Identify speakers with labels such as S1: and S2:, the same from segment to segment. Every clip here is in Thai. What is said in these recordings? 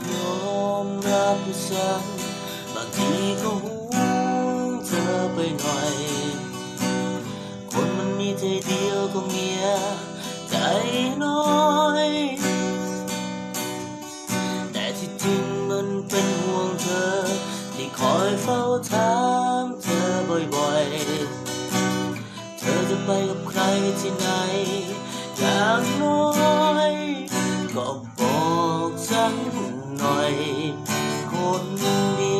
S1: ยอมรับฉันบางทีก็ห่วงเธอไปหน่อย คนมันมีใจเดียวก็เมียใจน้อย แต่ที่จริงมันเป็นห่วงเธอ ที่คอยเฝ้าถามเธอบ่อยๆ เธอจะไปกับใครที่ไหน อย่างน้อย ก็บอกฉัน หน่อยคนดี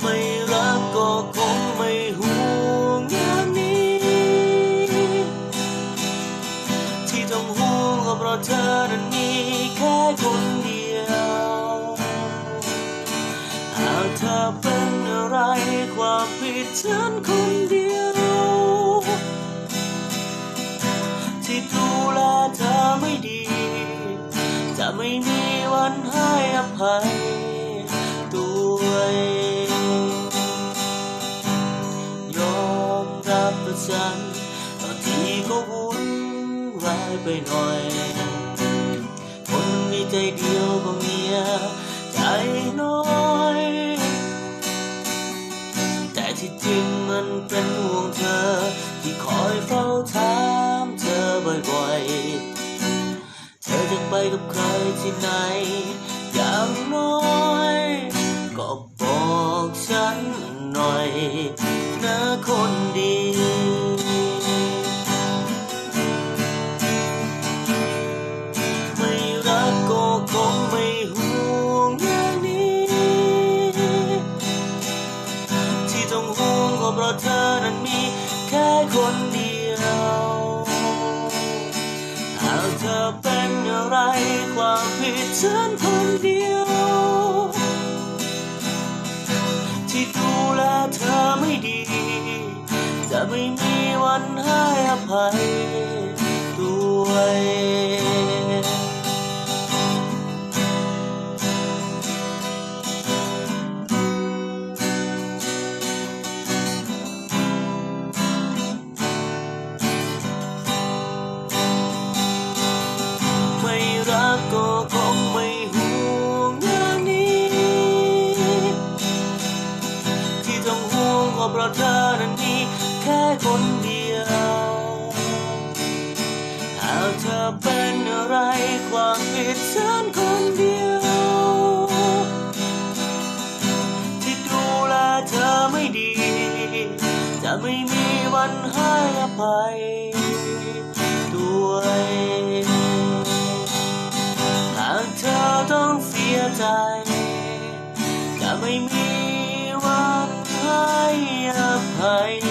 S1: ไม่รักก็คงไม่ห่วงอย่างนี้ ที่ต้องห่วงก็เพราะเธอนั้นมีแค่คนเดียวหากเธอเป็นอะไรความผิดฉันคนเดียว ให้ตัวเองยอมรับว่าฉันบางทีก็วุ่นวายไปหน่อย คนมีใจเดียวก็เมียใจน้อย แต่ที่จริงมันเป็นห่วงเธอ ที่คอยเฝ้าถามเธอบ่อยๆ เธอจะไปกับใครที่ไหน อย่างน้อย ก็บอกฉันหน่อยนะคนดี ไม่รักก็คงไม่ห่วงอย่างนี้ ที่ต้องห่วงก็เพราะเธอนั้นมีแค่คนเดียว เธอเป็นอะไรความผิดฉันคนเดียว ที่ดูแลเธอไม่ดี จะไม่มีวันให้อภัย แค่คนเดียว หากเธอเป็นอะไรความผิดฉันคนเดียว ที่ดูแลเธอไม่ดี จะไม่มีวันให้อภัยด้วยหากเธอต้องเสียใจ จะไม่มีวันให้อภัย